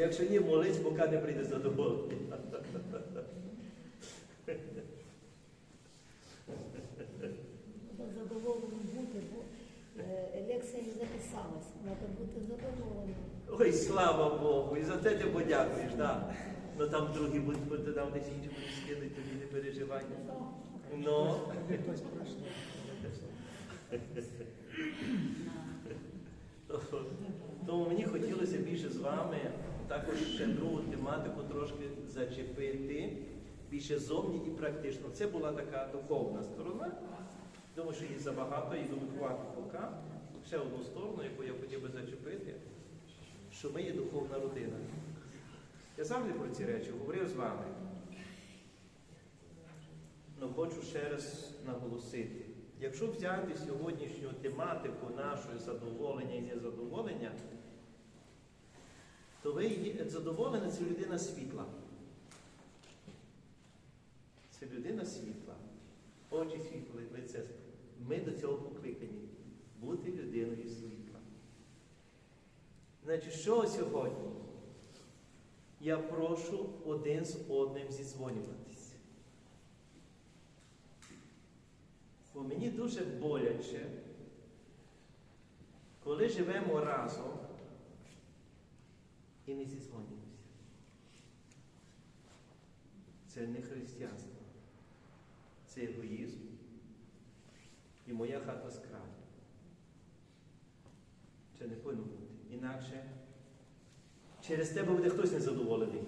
якщо ні, молись, поки не прийде задоволення. Треба задоволеним бути, бо е, лекція не записалась. Треба бути задоволеним. Ой, слава Богу, і за те ти подякуєш, так. Ну там другі будуть, там десь інші будуть скинути, тобі не переживай. Ну. Тому мені хотілося більше з вами також ще другу тематику трошки зачепити, більше зовні і практично. Це була така духовна сторона. Думаю, що її забагато, і думаю, хватить поки. Ще одну сторону, яку я хотів би зачепити, що ми є духовна родина. Я завжди про ці речі говорив з вами. Ну хочу ще раз наголосити. Якщо взяти сьогоднішню тематику нашої задоволення і незадоволення, то ви є- задоволена це людина світла. Це людина світла. Очі світла, лице. Ми до цього покликані бути людиною світла. Значить, що сьогодні? Я прошу один з одним зізвонюватися. Бо мені дуже боляче, коли живемо разом і не зізвонюємося. Це не християнство, це егоїзм. І моя хата скрай. Це не повинно бути. Інакше через тебе буде хтось незадоволений.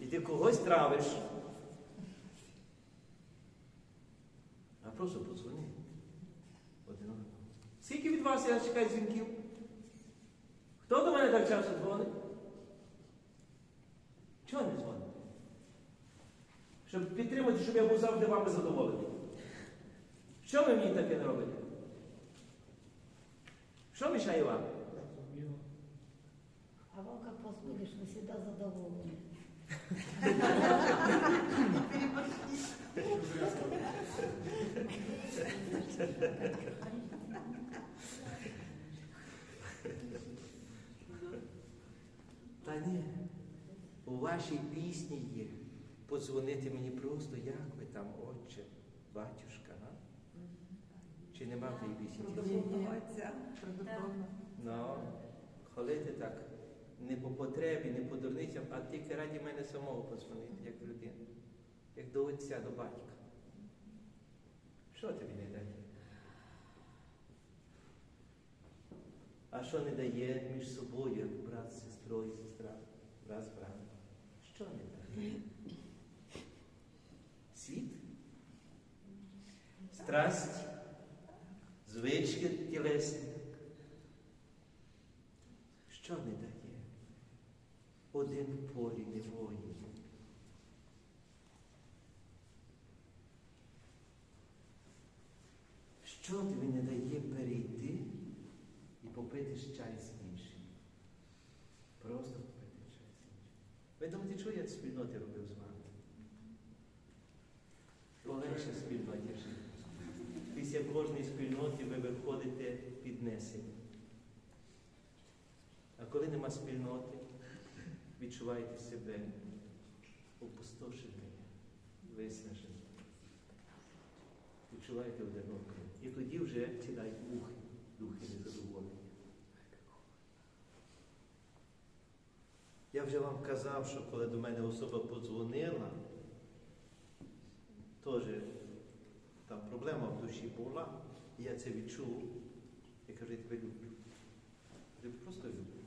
І ти когось травиш. А просто подзвони. Один одному. Скільки від вас я чекаю дзвінків? Хто до мене так часто дзвонить? Чого не дзвонить? Щоб підтримати, щоб я був завжди вами задоволений. Що ви мені таке не робите? Що мішає вам? А вам как позвонишь, вы всегда задоволены. Та ні. У вашій пісні є. Подзвонити мені просто, як ви там, отче, батюшка, а? Чи нема в тій пісні? Ну, хвалити так. Не по потребі, не по дурницям, а тільки раді мене самого подзвонити, як людина. Як до отця, до батька. Що тобі не дає? А що не дає між собою, брат з сестрою, сестра, брат з братом? Що не дає? Світ? Страсть? Звички тілесні? Що не дає? Один полі не воїн. Що тобі не дає перейти попити чай з іншим? Просто попити чай з іншим. Ви думаєте, що я в спільноті робив з вами? Полегше в спільноті жити. Після кожної спільноти ви виходите піднесені. А коли нема спільноти, відчуваєте себе опустошеними, виснаженими. Відчуваєте одиноко. І тоді вже сідають мухи, духи незадоволення. Я вже вам казав, що коли до мене особа подзвонила, теж там проблема в душі була, і я це відчув. Я кажу, я тебе люблю. Я тебе просто люблю.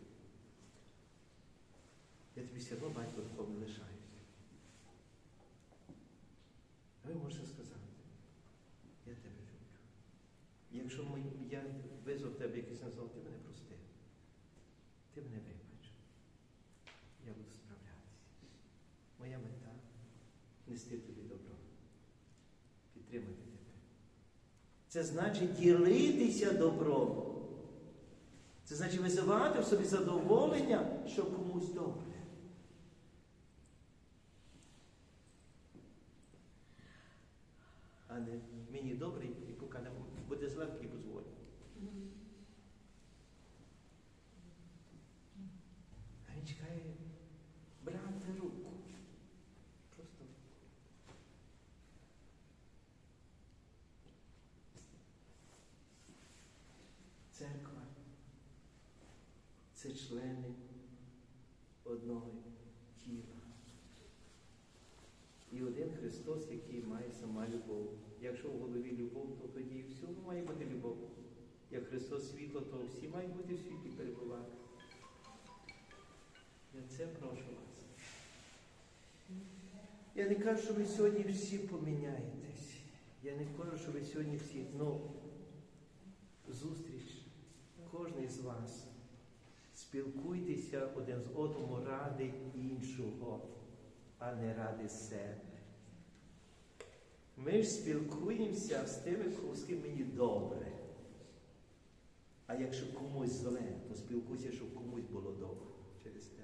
Я тобі все одно батько не лишаюся. А ви можете сказати, я тебе люблю. І Якщо ми, я визвав тебе якийсь назвав, ти мене прости. Ти мене вибач. Я буду справлятися. Моя мета нести тобі добро. Підтримати тебе. Це значить ділитися добром. Це значить визивати в собі задоволення, щоб комусь добре. А не мені добре, і поки не буде зле, і позволю. Це члени одного тіла. І один Христос, який має сама любов. Якщо в голові любов, то тоді і всьому має бути любов. Як Христос світло, то всі мають бути в світлі перебувати. Я це прошу вас. Я не кажу, що ви сьогодні всі поміняєтесь. Я не кажу, що ви сьогодні всі, ну зустріч кожний з вас. Спілкуйтеся один з одним ради іншого, а не ради себе. Ми ж спілкуємося з тими, з ким мені добре. А якщо комусь зле, то спілкуйся, щоб комусь було добре через те.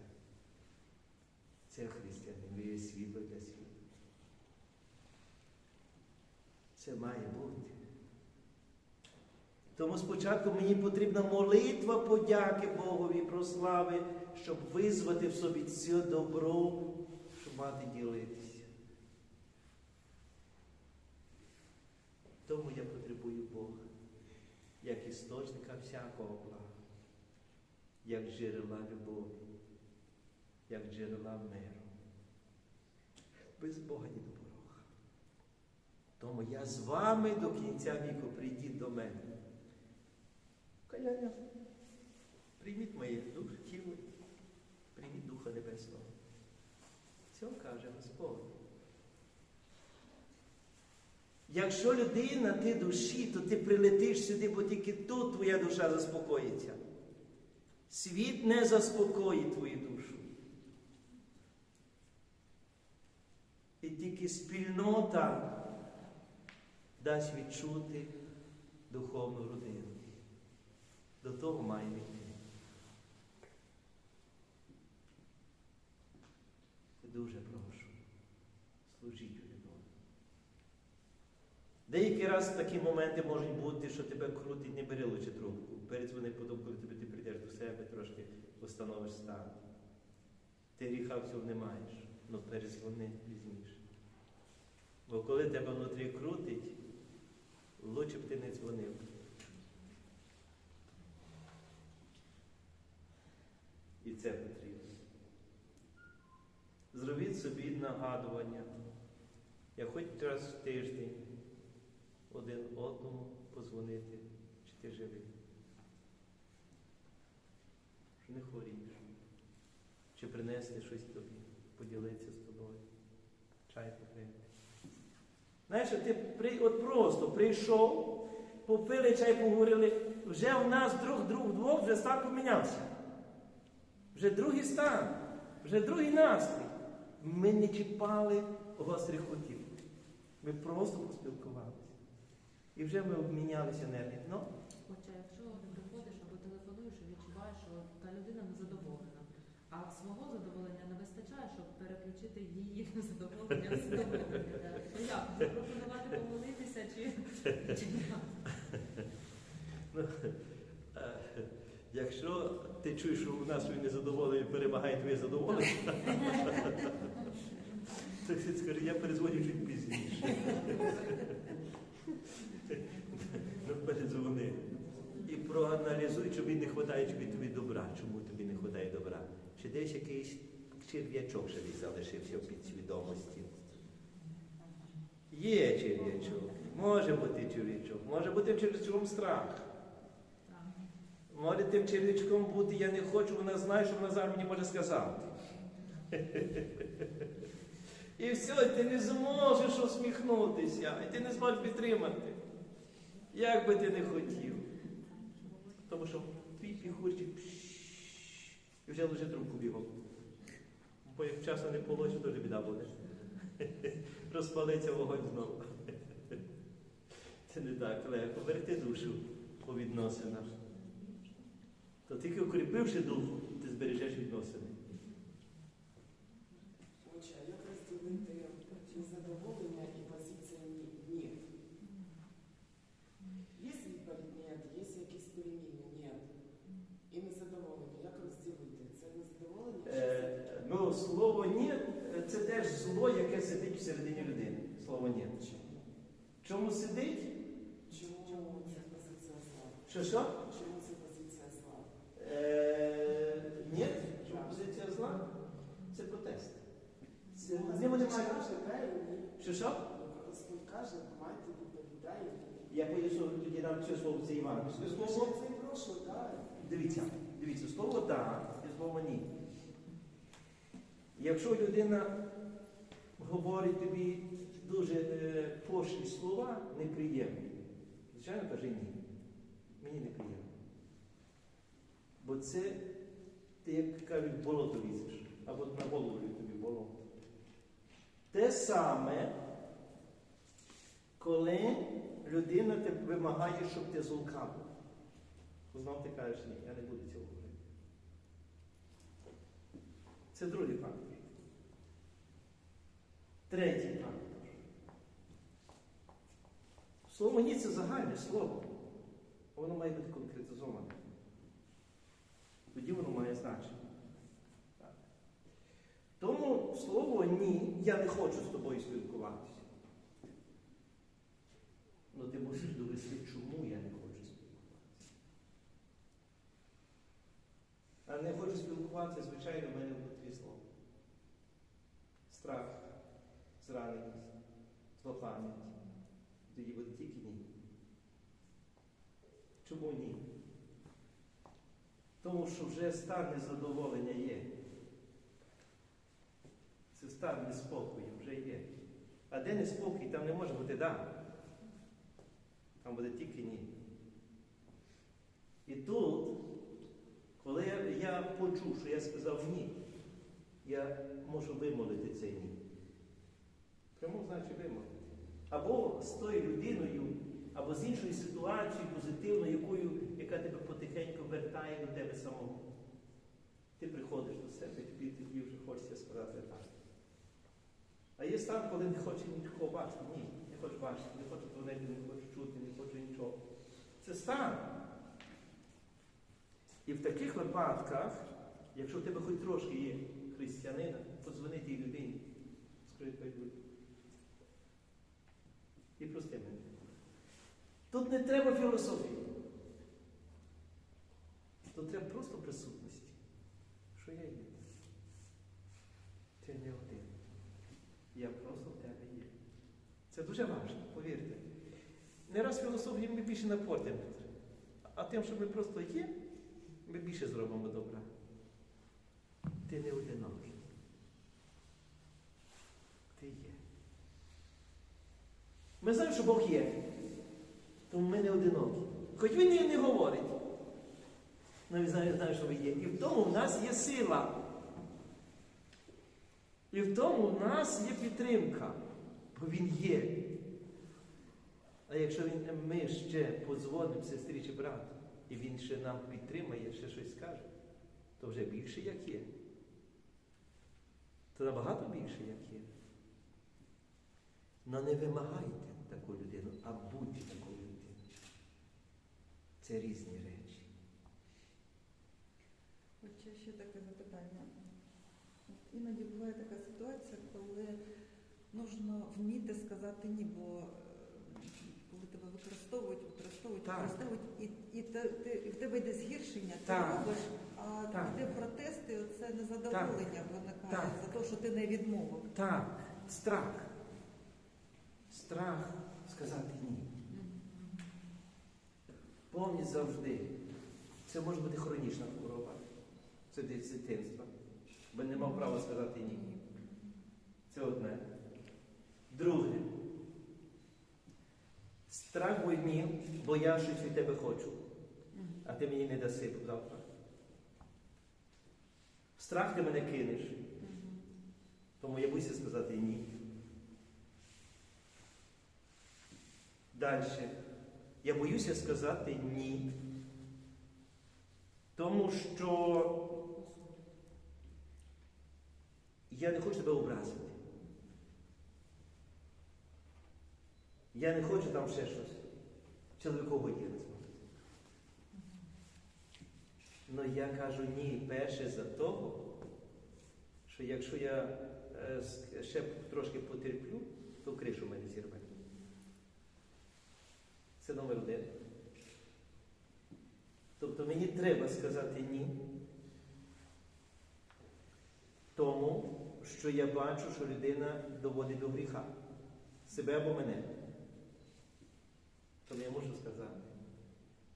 Це християнин, ви світло для світу. Це має бути. Тому спочатку мені потрібна молитва подяки Богові, прослави, щоб визвати в собі це добро, щоб мати ділитися. Тому я потребую Бога, як істочника всякого блага, як джерела любові, як джерела миру. Без Бога ні до порога. Тому я з вами до кінця віку прийдіть до мене. Каяння. Прийміть моє дух, тіло, прийміть Духа Небесного. Це каже Господь. Якщо людина, ти душі, то ти прилетиш сюди, бо тільки тут твоя душа заспокоїться. Світ не заспокоїть твою душу. І тільки спільнота дасть відчути духовну родину. До того маємо йти. Дуже прошу, служіть у любові. Деякий раз такі моменти можуть бути, що тебе крутить, не бери лучше трубку. Передзвони потім, коли тобі ти прийдеш до себе, трошки встановиш стан. Ти гріха всього не маєш, але перезвони пізніше. Бо коли тебе внутрі крутить, лучше б ти не дзвонив. І це потрібно. Зробіть собі нагадування. Я хоч раз в тиждень один одному позвонити, чи ти живий. Що не хворієш. Чи принести щось тобі, поділитися з тобою. Чай попити. Знаєш, ти от просто прийшов, попили чай, поговорили, вже в нас друг друг двох вже стан помінявся. Вже другий стан, вже другий настрій. Ми не чіпали гострих хотів. Ми просто поспілкувалися. І вже ми обмінялися енергією. Ну, Хоча якщо ти приходиш або телефонуєш і відчуваєш, що та людина незадоволена, а свого задоволення не вистачає, щоб переключити її незадоволення в задоволення. То як? Запропонувати помолитися чи, як? е, якщо ти чуєш, що у нас він незадоволений перемагає твоє задоволення, то ти скажи, я перезвоню чуть пізніше. Ну, передзвони. І проаналізуй, чому не вистачає тобі, тобі добра. Чому тобі не вистачає добра? Чи десь якийсь черв'ячок ще десь залишився в підсвідомості? Є черв'ячок. Може бути черв'ячок. Може бути черв'ячком страх. Може тим черв'ячком бути, я не хочу, вона знає, що вона зараз мені може сказати. І все, ти не зможеш усміхнутися, і ти не зможеш підтримати. Як би ти не хотів. Тому що твій піхурчик і вже лише трубку бігом. Бо як вчасно не получиш, дуже біда буде. Розпалиться вогонь знову. Це не так легко. Берегти душу по відносинах. То тільки укріпивши дух, ти збережеш відносини. Отче, а як розділити незадоволення і позиція ні? Є відповідь ні, є якісь переміни, ні. І незадоволення. Як розділити? Це незадоволення чи Е, ну, слово ні це теж зло, яке сидить всередині людини. Слово ні. Чому? Сидить? Чому ця позиція зла? Що що? Чому ця позиція зла? Е, Це- з ними немає. каже, дай ні. Що що? Господь каже, майте відповідає. Я поясню тоді нам це слово це Івангельське слово. Слово це прошу, дай. Дивіться, дивіться, слово да і слово ні. Якщо людина говорить тобі дуже е, пошлі слова, неприємні, звичайно каже ні. Мені неприємно. Бо це, ти, як кажуть, болото лізеш, або на голову тобі болото. Те саме, коли людина вимагає, щоб ти злукав. Знов ти кажеш, ні, я не буду цього говорити. Це другий фактор. Третій фактор. Слово ні це загальне слово. Воно має бути конкретизоване. Тоді воно має значення. Так. Тому слово ні, я не хочу з тобою спілкуватися. Ну ти мусиш довести, чому я не хочу спілкуватися. А не хочу спілкуватися, звичайно, в мене внутрі слово. Страх, зраненість, злопам'ять. Тоді буде тільки ні. Чому ні? Тому що вже стан незадоволення є. Стан неспокою вже є. А де неспокій, там не може бути да. Там буде тільки ні. І тут, коли я, почув, що я сказав ні, я можу вимолити це ні. Прямо значить вимолити. Або з тою людиною, або з іншою ситуацією позитивною, якою, яка тебе потихеньку вертає до тебе самого. Ти приходиш до себе, тобі тоді вже хочеться сказати так. А є стан, коли не хоче нікого бачити. Ні, не хочу бачити, не хочу дзвонити, не хочу чути, не хочу нічого. Це стан. І в таких випадках, якщо в тебе хоч трошки є християнина, подзвони тій людині, скажи пойдуть. І прости мене. Тут не треба філософії. Тут треба просто присутності. Що я є? Ти не один. Я просто в тебе є. Це дуже важливо, повірте. Не раз філософії ми більше напортимо. А тим, що ми просто є, ми більше зробимо добра. Ти не одинокий. Ти є. Ми знаємо, що Бог є. Тому ми не одинокі. Хоч він і не говорить. але знає, знає, що ви є. І в тому в нас є сила. І в тому в нас є підтримка. Бо він є. А якщо він, ми ще подзвонимо сестрі чи брату, і він ще нам підтримає, ще щось скаже, то вже більше як є. То набагато більше як є. Но не вимагайте таку людину, а будьте такою людиною. Це різні речі. От ще- таке запитання. Іноді буває така ситуація, коли потрібно вміти сказати ні, бо тебе використовують, використовують, Так. використовують, і, і, ти, і в тебе йде згіршення, ти Так. робиш, а Так. йде протест, і оце незадоволення виникає Так. за те, що ти не відмовив. Так, страх. Страх сказати ні. Помніть завжди. Це може бути хронічна хвороба. Це дитинства. Бо не мав права сказати ні. Це одне. Друге. Страх ні, бо я щось від тебе хочу, а ти мені не даси завтра. Страх ти мене кинеш. Тому я боюся сказати ні. Далі. Я боюся сказати ні. Тому що я не хочу тебе образити. Я не хочу там ще щось. Чоловікового діла зробити. Ну я кажу ні, перше за того, що якщо я е, ще трошки потерплю, то кришу в мене зірве. Це номер один. Тобто мені треба сказати ні. Тому що я бачу, що людина доводить до гріха. Себе або мене. То я можу сказати.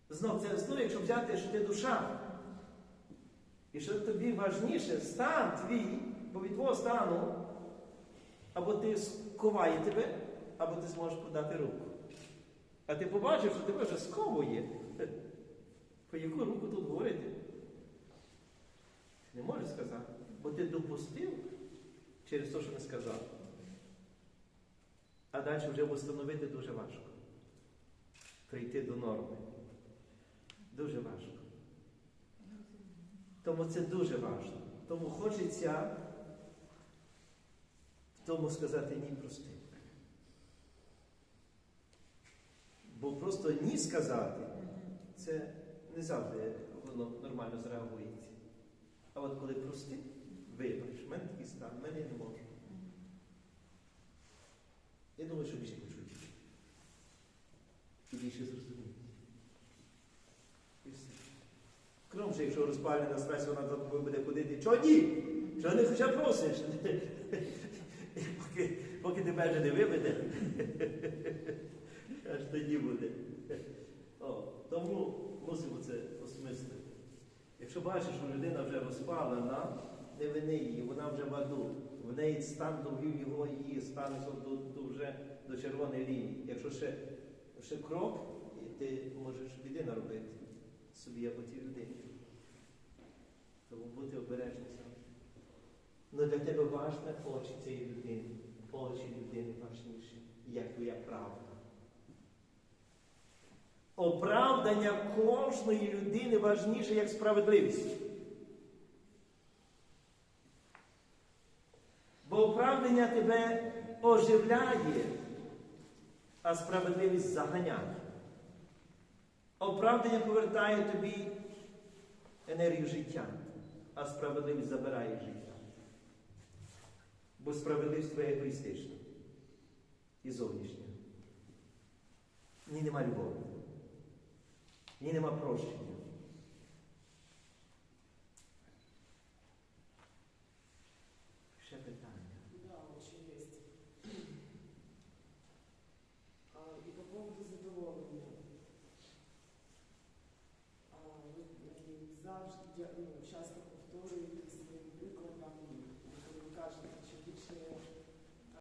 Знов, це знов, якщо взяти, що ти душа. І що тобі важніше, стан твій, бо від твого стану, або ти сковає тебе, або ти зможеш подати руку. А ти побачив, що тебе вже сковує. Про яку руку тут говорити? Ти не можеш сказати, бо ти допустив через те, що не сказав. А далі вже встановити дуже важко. Прийти до норми. Дуже важко. Тому це дуже важливо. Тому хочеться в тому сказати ні прости. Бо просто ні сказати, це не завжди воно нормально зреагується. А от коли прости, вибач, в мене такий стан, мене я не можу. Я думаю, що більше почують. І більше зрозуміють. І все. Якщо розпалена страсть, вона за тобою буде ходити. Чого ні? Чого не хоча просиш? Поки, тебе вже не виведе, аж тоді буде. Тому мусимо це осмислити. Якщо бачиш, що людина вже розпалена, не вини її, вона вже в аду. В неї стан довів його, її стан до, до, вже до червоної лінії. Якщо ще, ще крок, і ти можеш біди наробити собі або тій людині. Тому бути обережним завжди. Ну для тебе важне очі цієї людини. Очі людини важніші, як твоя правда. Оправдання кожної людини важніше, як справедливість. Бо оправдання тебе оживляє, а справедливість заганяє. Оправдання повертає тобі енергію життя, а справедливість забирає життя. Бо справедливість твоя егоїстична і зовнішня. В ній нема любові, в ній нема прощення.